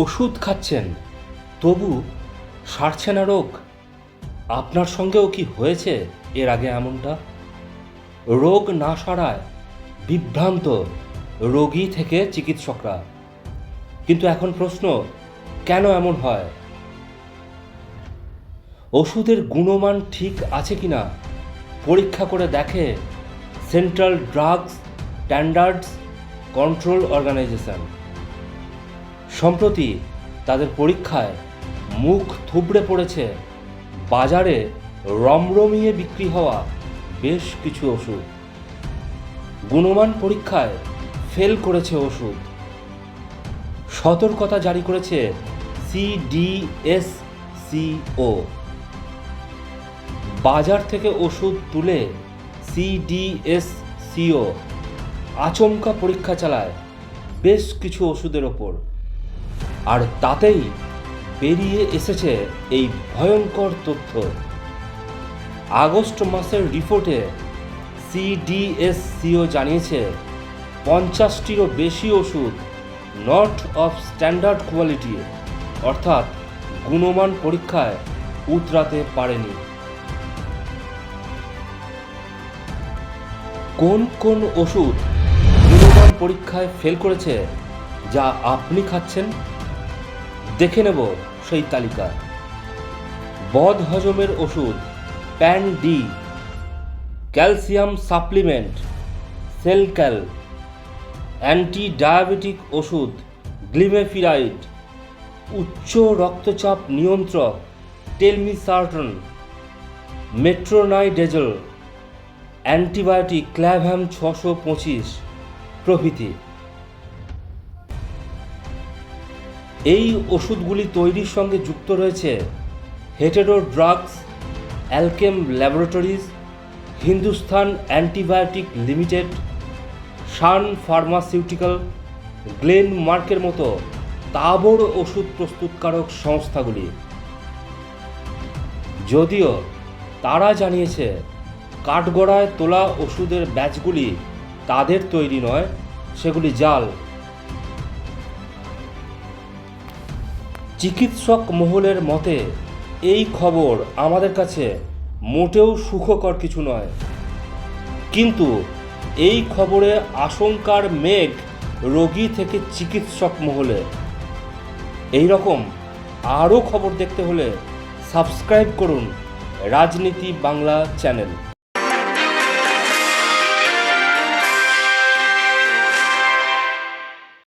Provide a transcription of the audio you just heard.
ওষুধ খাচ্ছেন, তবু সারছে না রোগ। আপনার সঙ্গেও কি হয়েছে এর আগে এমনটা? রোগ না সারায় বিভ্রান্ত রোগী থেকে চিকিৎসকরা। কিন্তু এখন প্রশ্ন, কেন এমন হয়? ওষুধের গুণমান ঠিক আছে কি না পরীক্ষা করে দেখে central drugs standards control organisation. সম্প্রতি তাদের পরীক্ষায় মুখ থুবড়ে পড়েছে বাজারে রমরমিয়ে বিক্রি হওয়া বেশ কিছু ওষুধ। গুণমান পরীক্ষায় ফেল করেছে ওষুধ। সতর্কতা জারি করেছে সিডিএসসিও বাজার থেকে ওষুধ তুলে সিডিএসসিও আচমকা পরীক্ষা চালায় বেশ কিছু ওষুধের ওপর। আর তাতেই বেরিয়ে এসেছে এই ভয়ঙ্কর তথ্য। আগস্ট মাসের রিপোর্টে সিডিএসসিও জানিয়েছে, পঞ্চাশটিরও বেশি ওষুধ নট অফ স্ট্যান্ডার্ড কোয়ালিটি, অর্থাৎ গুণমান পরীক্ষায় উতরাতে পারেনি। কোন কোন ওষুধ গুণমান পরীক্ষায় ফেল করেছে, যা আপনি খাচ্ছেন? দেখে নেব সেই তালিকা। বদ হজমের ওষুধ, Pan D, calcium supplement, Shelcal anti diabetic ওষুধ গ্লিমেফিরাইড উচ্চ রক্তচাপ নিয়ন্ত্রক, টেলমিসার্টন, মেট্রোনাইডেজল, অ্যান্টিবায়োটিক ক্ল্যাভ্যাম ছশো পঁচিশ প্রভৃতি। এই ওষুধগুলি তৈরির সঙ্গে যুক্ত রয়েছে Hetero drugs Alkem laboratories Hindustan antibiotic limited শান ফার্মাসিউটিক্যাল গ্লেন মার্কের মতো তাবড় ওষুধ প্রস্তুতকারক সংস্থাগুলি। যদিও তারা জানিয়েছে, কাঠগড়ায় তোলা ওষুধের ব্যাচগুলি তাদের তৈরি নয়, সেগুলি জাল। চিকিৎসক মহলের মতে, এই খবর আমাদের কাছে মোটেও সুখকর কিছু নয়। কিন্তু এই খবরে আশঙ্কার মেঘ রোগী থেকে চিকিৎসক মহলে। এই রকম আরও খবর দেখতে হলে সাবস্ক্রাইব করুন রাজনীতি বাংলা চ্যানেল।